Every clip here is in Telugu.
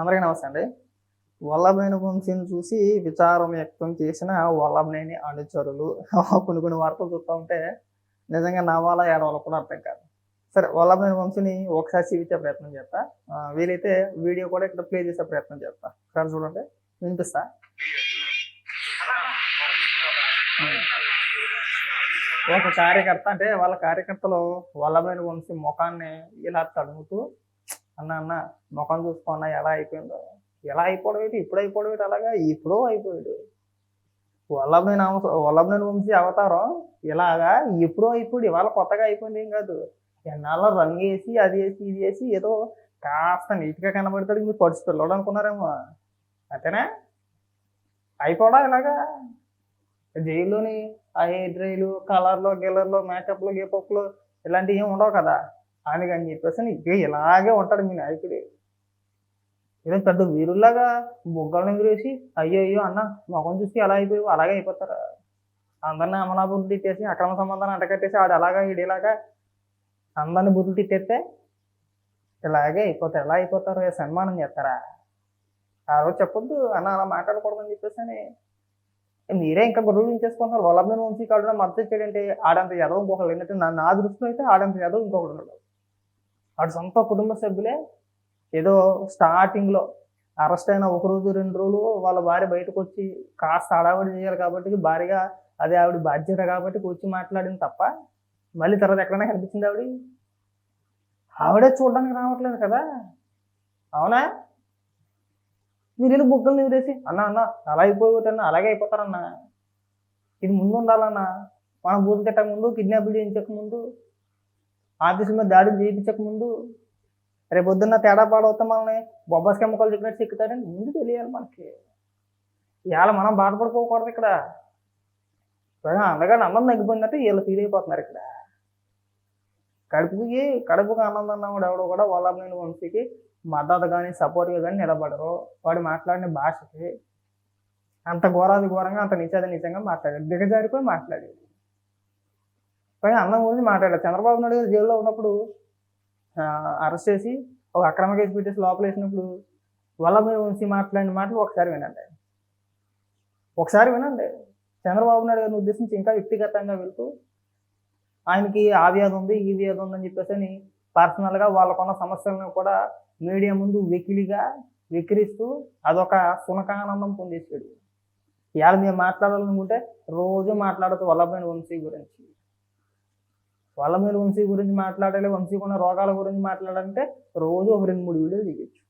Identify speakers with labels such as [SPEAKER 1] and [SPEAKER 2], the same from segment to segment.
[SPEAKER 1] అందరికీ నమస్తే అండి. వల్లభనేని వంశీని చూసి విచారం వ్యక్తం చేసిన వల్లభనేని అనుచరులు కొన్ని కొన్ని వార్తలు చూస్తూ ఉంటే నిజంగా నవ్వాలా ఏడవాలో కూడా అర్థం కాదు. సరే వల్లభనేని వంశీని ఒకసారి చూపించే ప్రయత్నం చేస్తా. వీలైతే వీడియో కూడా ఇక్కడ ప్లే చేసే ప్రయత్నం చేస్తా. ఒకసారి చూడండి. వినిపిస్తా? ఒక కార్యకర్త అంటే వాళ్ళ కార్యకర్తలు వల్లభనేని వంశీ ముఖాన్ని ఇలా తడుముతూ అన్న అన్న ముఖం చూసుకున్నా ఎలా అయిపోయిందో. ఎలా అయిపోవడం ఏంటి? ఇప్పుడు అయిపోవడం ఏంటి? అలాగా? ఇప్పుడో అయిపోయాడు. వల్లభనేని నామ వల్లభనేని వంశీ అవతారం ఇలాగా ఎప్పుడో అయిపోయాడు. ఇవాళ కొత్తగా అయిపోయింది ఏం కాదు. ఎన్నాళ్ళ రంగు వేసి అది వేసి ఇది వేసి ఏదో కాస్త నీట్గా కనబడతాడు. మీరు పడిచి పిల్లడు అనుకున్నారేమో. అంతేనా? అయిపోవడా ఇలాగా? జైల్లోని ఆ హెయిర్ డ్రైలు కలర్లో గిల్లర్లు మేకప్లు గేపప్లు ఇలాంటివి ఏమి ఉండవు కదా. అని చెప్పేసి ఇక ఇలాగే ఉంటాడు మీ నాయకుడు. ఏదో పెద్ద వీరుల్లాగా బొగ్గలను ఎగురేసి అయ్యో అయ్యో అన్న మొఖం చూసి అలా అయిపోయావు? అలాగే అయిపోతారు. అందరిని అమనా బుద్ధి తిట్టేసి అక్రమ సంబంధాన్ని అంటకట్టేసి ఆడు అలాగా ఇడేలాగా అందరిని బుద్ధులు తిట్టేస్తే ఇలాగే అయిపోతారు. ఎలా అయిపోతారు? సన్మానం చేస్తారా? ఆ రోజు చెప్పొద్దు అన్న అలా మాట్లాడకూడదని చెప్పేసి అని. మీరే ఇంకా గొడవలు వాళ్ళ మీద ఉంచి కాడు మద్దతు చేయడంటే ఆడంత ఎదవ ఇంకొకరు ఏంటంటే నా నా దృష్టిలో అయితే ఆడంత ఎదవ ఇంకొకడు ఉన్నాడు. ఆడు సొంత కుటుంబ సభ్యులే ఏదో స్టార్టింగ్లో అరెస్ట్ అయిన ఒక రోజు రెండు రోజులు వాళ్ళ భార్య బయటకు వచ్చి కాస్త అడావిడి చేయాలి కాబట్టి భార్యగా అది ఆవిడ బాధ్యత కాబట్టి వచ్చి మాట్లాడింది తప్ప మళ్ళీ తర్వాత ఎక్కడైనా కనిపించింది ఆవిడ? ఆవిడే చూడడానికి రావట్లేదు కదా. అవునా? మీరు వెళ్ళి బుగ్గలు నివరేసి అన్న అన్న అలా అయిపోతారన్న అలాగే అయిపోతారన్న. ఇది ముందు ఉండాలన్నా. మనం బూతు తిట్టక ముందు కిడ్నాప్ చేయించక ముందు ఆఫీస్ మీద దాడులు చేయించక ముందు రేపు పొద్దున్న తేడా పాడవుతా మనల్ని బొబ్బాస్ కెమికల్ చెప్పినట్టు చెక్కుతారని ముందు తెలియాలి మనకి. ఇవాళ మనం బాధపడుకోకూడదు ఇక్కడ. పైగా అందగానే అన్నం తగ్గిపోయిందంటే వీళ్ళు ఫీల్ అయిపోతున్నారు ఇక్కడ. కడుపుకి కడుపుకి ఆనందం అన్నవాడు ఎవడో కూడా వాళ్ళని వంశీకి మద్దతు కానీ సపోర్ట్గా కానీ నిలబడరు. వాడు మాట్లాడిన భాషకి అంత ఘోరాది ఘోరంగా అంత నిత్యాది నిజంగా మాట్లాడాడు. దిగజారిపోయి మాట్లాడేది పైన అన్నం గురించి మాట్లాడాడు చంద్రబాబు నాయుడు గారు జైల్లో ఉన్నప్పుడు అరెస్ట్ చేసి ఒక అక్రమ కేసు పెట్టేసి లోపల వేసినప్పుడు వల్ల వంశీ ఉంచి మాట్లాడిన మాటలు ఒకసారి వినండి. ఒకసారి వినండి. చంద్రబాబు నాయుడు గారిని ఉద్దేశించి ఇంకా వ్యక్తిగతంగా వెళ్తూ ఆయనకి ఆ వ్యాధి ఉంది ఈ వ్యాధి ఉందని చెప్పేసి అని పర్సనల్గా వాళ్ళకున్న సమస్యలను కూడా మీడియా ముందు వెకిలిగా వెక్కిరిస్తూ అదొక సునకానందం పొందేసాడు ఇవాళ మేము మాట్లాడాలనుకుంటే రోజు మాట్లాడుతూ వల్లభైన వంశీ గురించి. వల్లభైన వంశీ గురించి మాట్లాడాలి వంశీకి ఉన్న రోగాల గురించి మాట్లాడాలంటే రోజు ఒక రెండు మూడు వీడియోలు తీయచ్చు.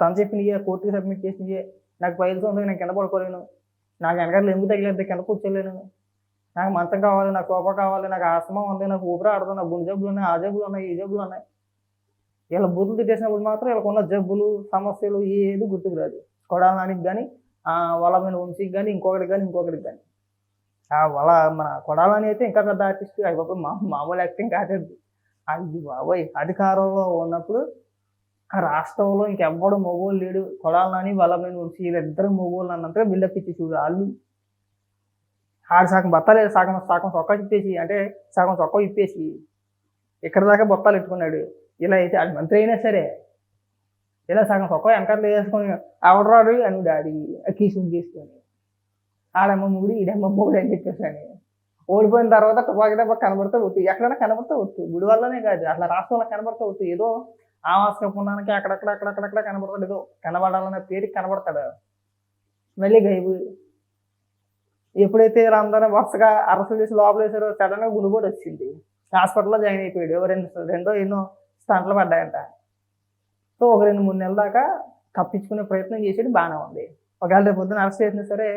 [SPEAKER 1] తను చెప్పిన కోర్టుకి సబ్మిట్ చేసినయే నాకు ఫైల్స్ ఉంది నేను కింద పడుకోలేను నాకు వెనకాల ఎందుకు తగిలేదు కింద కూర్చోలేను నాకు మంచం కావాలి నాకు సోఫా కావాలి నాకు ఆస్తమా ఉంది నాకు ఊపిరి ఆడుతుంది నాకు గుండె జబ్బులు ఉన్నాయి ఆ జబ్బులు ఉన్నాయి ఈ జబ్బులు ఉన్నాయి. వీళ్ళ బూతులు తిట్టేసినప్పుడు మాత్రం వీళ్ళకున్న జబ్బులు సమస్యలు ఏది గుర్తుకు రాదు. కొడాలనానికి కానీ వాళ్ళ మీద వంశీకి కానీ ఇంకొకరికి కానీ ఇంకొకరికి కానీ వాళ్ళ మన కొడాలని అయితే ఇంకా పెద్ద ఆర్టిస్ట్ అవి బాబు మా మామూలు యాక్టింగ్ కాదండి. అది బాబోయ్ అధికారంలో ఉన్నప్పుడు ఆ రాష్ట్రంలో ఇంకెవ్వడు మొగోళ్ళు లేడు. కొడాలని వాళ్ళ మీద వంశీ వీళ్ళిద్దరు మొగోళ్ళు అన్నంతగా బిల్డప్ ఇచ్చి చూడు వాళ్ళు. ఆడు సగం బత్తాలు సగం సగం చొక్కా ఇప్పేసి అంటే సగం చొక్కా ఇప్పేసి ఇక్కడ దాకా బొత్తాలు పెట్టుకున్నాడు ఇలా అయితే అది మంత్రి అయినా సరే ఇలా సగం చొక్కా వెనకాల వేసుకొని ఆవిడరాడు అని డాడీ కీసుని తీసుకొని ఆడమ్మ మూడు ఈడమ్మ మూడు అని చెప్పేసాను ఓడిపోయిన తర్వాత తుపాకి దెబ్బ కనబడితే ఒట్టు ఎక్కడైనా కనబడితే ఒట్టు. గుడి వల్లనే కాదు అట్లా రాష్ట్రంలో కనబడితే ఒట్టు. ఏదో ఆవాస పుణానికి అక్కడక్కడ అక్కడక్కడక్కడ కనబడతాడు ఏదో. కనబడాలనే పేరుకి కనబడతాడు. మళ్ళీ గైబు. ఎప్పుడైతే వీళ్ళందరూ వరుసగా అరెస్ట్ చేసి లోపల వేసారో సడన్గా కూడా వచ్చింది. హాస్పిటల్లో జాయిన్ అయిపోయాడు. రెండు రెండో ఎన్నో స్టంట్లు పడ్డాయంట. సో ఒక రెండు మూడు నెలల దాకా తప్పించుకునే ప్రయత్నం చేసేది బాగానే ఉంది. ఒకవేళ రేపు పొద్దున అరెస్ట్ చేసినా సరే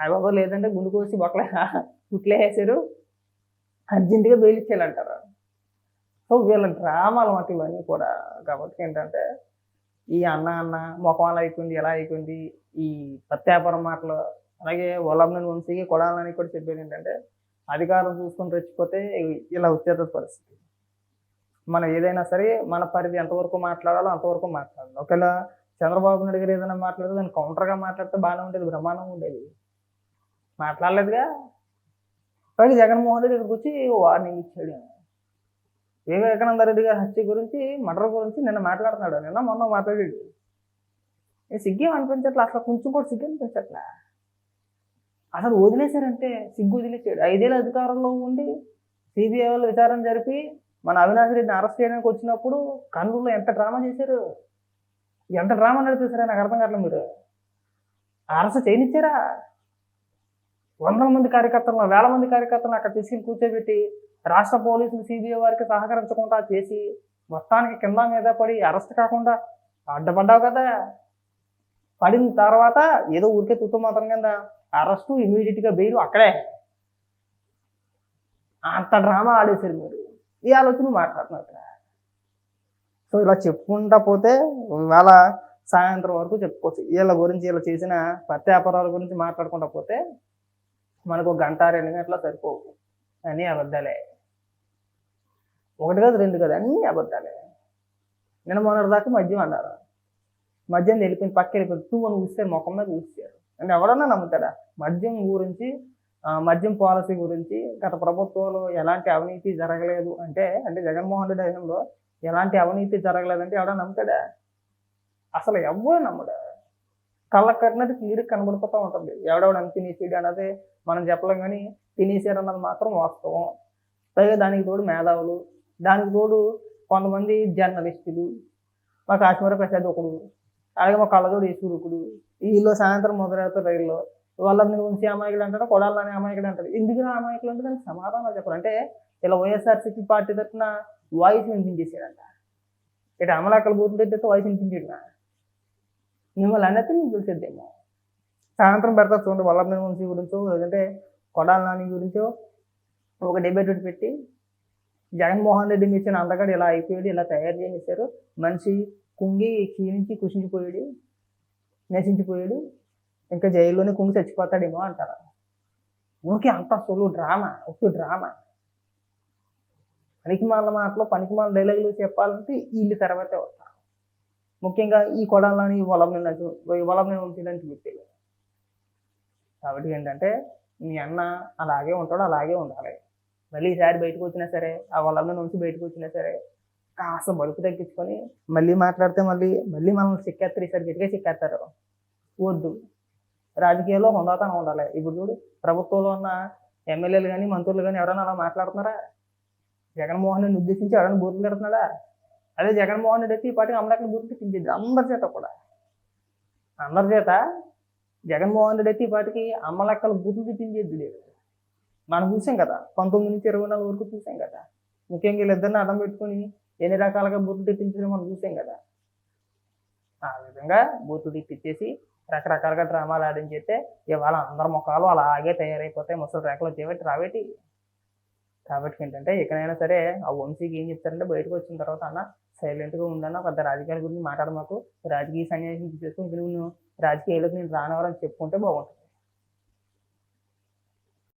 [SPEAKER 1] అయ్య లేదంటే గుండు కోసి బొక్కలే కుట్లే వేసారు. అర్జెంటుగా బెయిల్ సో వీళ్ళ డ్రామాలు మాట ఇవన్నీ కూడా. కాబట్టి ఏంటంటే ఈ అన్న అన్న ముఖం అలా అయిపోయింది ఎలా అయిపోయింది. ఈ ప్రత్యాపరం మాటలు అలాగే వల్లభని వంశీకి కొడాలని కూడా చెప్పేది ఏంటంటే అధికారం చూసుకొని రెచ్చిపోతే ఇలా వచ్చేది పరిస్థితి. మనం ఏదైనా సరే మన పరిధి ఎంతవరకు మాట్లాడాలో అంతవరకు మాట్లాడాలి. ఒకవేళ చంద్రబాబు నాయుడు గారు ఏదైనా మాట్లాడితే దాన్ని కౌంటర్గా మాట్లాడితే బాగానే ఉండేది బ్రహ్మాండంగా ఉండేది. మాట్లాడలేదుగా. పైగా జగన్మోహన్ రెడ్డి ఇక్కడికి వచ్చి వార్నింగ్ ఇచ్చాడు. వివేకానంద రెడ్డి గారి హత్య గురించి మర్డర్ గురించి నిన్న మాట్లాడుతున్నాడు. నిన్న మొన్న మాట్లాడాడు. ఏ సిగ్గేం అనిపించట్లా? అసలు కొంచెం కూడా సిగ్గు అనిపించట్లా. అసలు వదిలేశారంటే సిగ్గు వదిలేసాడు ఐదేళ్ళు అధికారంలో ఉండి సిబిఐ వాళ్ళు విచారణ జరిపి మన అవినాష్ రెడ్డిని అరెస్ట్ చేయడానికి వచ్చినప్పుడు కర్నూలులో ఎంత డ్రామా చేశారు? ఎంత డ్రామా నడిపేశారా నాకు అర్థం కావట్లేదు మీరు. అరెస్ట్ చేయనిచ్చారా? వందల మంది కార్యకర్తలను వేల మంది కార్యకర్తలను అక్కడ తీసుకుని కూర్చోబెట్టి రాష్ట్ర పోలీసులు సిబిఐ వారికి సహకరించకుండా చేసి మొత్తానికి కింద మీద పడి అరెస్ట్ కాకుండా అడ్డపడ్డావు కదా. పడిన తర్వాత ఏదో ఊరికే తుత్తు మాత్రం కింద అరెస్టు ఇమీడియట్గా బెయిల్ అక్కడే. అంత డ్రామా ఆడేశారు మీరు. ఈ ఆలోచన మాట్లాడుతున్నారు. ఇక్కడ. సో ఇలా చెప్పుకుంటా పోతే ఇవాళ సాయంత్రం వరకు చెప్పుకోవచ్చు. వీళ్ళ గురించి ఇలా చేసిన ప్రత్యాపరాల గురించి మాట్లాడుకుంటా పోతే మనకు ఒక గంట రెండు గంటల సరిపోవు. అన్నీ అబద్ధాలే. ఒకటి కాదు రెండు కాదు అన్నీ అబద్ధాలే. నేను మొన్నటి దాకా మద్యం అన్నారు. మద్యం వెళ్ళిపోయింది పక్క వెళ్ళిపోయింది. టూ అని ఊసారు ముఖం మీద ఊసారు అంటే ఎవడన్నా నమ్ముతాడా మద్యం గురించి మద్యం పాలసీ గురించి గత ప్రభుత్వంలో ఎలాంటి అవినీతి జరగలేదు అంటే అంటే జగన్మోహన్ రెడ్డి హయాంలో ఎలాంటి అవినీతి జరగలేదంటే ఎవడన్నా నమ్ముతాడా అసలు ఎవ్వరు నమ్మడు? కళ్ళకు కట్టినట్టు క్లియర్ కనబడిపోతూ ఉంటుంది. ఎవడెవడు అని తినేసాడు అన్నది మనం చెప్పలేం కానీ తినేసాడు అన్నది మాత్రం వాస్తవం. పైగా దానికి తోడు మేధావులు దానికి తోడు కొంతమంది జర్నలిస్టులు మా కాశ్మీర ప్రసాద్ ఒకడు అలాగే మా కళ్ళజోడు ఈశ్వరుకుడు వీళ్ళు సాయంత్రం మొదలెడతారు రైల్లో. వాళ్ళని ఉంచి అమాయకుడు అంటాడు కొడాలని అమాయకుడు అంటాడు. ఎందుకు అమాయకులు అంటే దానికి సమాధానాలు చెప్పరు అంటే ఇలా వైఎస్ఆర్సీపీ పార్టీ తరఫున వాయిస్ వినిపించేసాడంట ఇటు అమలాకలు బూతులు తిట్టితే వాయిస్ వినిపించాడు మిమ్మల్ని అన్నట్టు మీకు తెలిసేద్దేమో సాయంత్రం పెడతా చూడండి వల్లభ వంశీ గురించో లేదంటే కొడాల నాని గురించో ఒక డిబేట్ పెట్టి జగన్మోహన్ రెడ్డి ఇచ్చిన అందగాడు ఇలా అయిపోయాడు ఇలా తయారు చేసేసారు మనిషి కుంగి క్షీణించి కుషించిపోయాడు నశించిపోయాడు ఇంకా జైల్లోనే కుంగి చచ్చిపోతాడేమో అంటారు. ఊరికే అంత సొలు డ్రామా ఒక డ్రామా పనికిమాల మాటలో పనికిమాల డైలాగులు చెప్పాలంటే వీళ్ళు తర్వాతే వస్తారు ముఖ్యంగా ఈ కొడాలని వలభని వలభని ఉంటుందని వ్యక్తులు కాబట్టి ఏంటంటే మీ అన్న అలాగే ఉంటాడు అలాగే ఉండాలి. మళ్ళీ ఈసారి బయటకు వచ్చినా సరే ఆ వలభని నుంచి బయటకు వచ్చినా సరే కాస్త బలుపు తగ్గించుకొని మళ్ళీ మాట్లాడితే మళ్ళీ మళ్ళీ మనల్ని సిక్కేస్తారు ఈసారి గట్టిగా సిక్కేస్తారు వద్దు. రాజకీయాల్లో హుందాతనం ఉండాలి. ఇప్పుడు చూడు ప్రభుత్వంలో ఉన్న ఎమ్మెల్యేలు కానీ మంత్రులు కానీ ఎవరైనా అలా మాట్లాడుతున్నారా? జగన్మోహన్ రెడ్డిని ఉద్దేశించి ఎవరైనా బూతులు తిడుతున్నాడా? అదే జగన్మోహన్ రెడ్డి అయితే ఈ పాటికి అమలాకని బూతులు అందరి చేత కూడా. అందరి చేత జగన్మోహన్ రెడ్డి అయితే ఈ పాటికి అమ్మలక్కలు బూతులు లేదు. మనం చూసాం కదా పంతొమ్మిది నుంచి ఇరవై నాలుగు వరకు చూసాం కదా. ముఖ్యంగా వీళ్ళిద్దరిని అడ్డం పెట్టుకొని ఎన్ని రకాలుగా బూతులు తిట్టించడం మనం చూసాం కదా. ఆ విధంగా బూతులు తిట్టించేసి రకరకాలుగా డ్రామాలు ఆడించేస్తే ఇవాళ అందరి ముఖాలు అలాగే తయారైపోతాయి. ముసలి రేఖలు వచ్చేవి రావేటి కాబట్టి ఏంటంటే ఎక్కడైనా సరే ఆ వంశీకి ఏం చెప్తారంటే బయటకు వచ్చిన తర్వాత అన్న సైలెంట్గా ఉందన్న పెద్ద రాజకీయాల గురించి మాట్లాడమాకు రాజకీయ సన్యాసం చేసుకుని నువ్వు రాజకీయాలకు నేను రానవరని చెప్పుకుంటే బాగుంటుంది.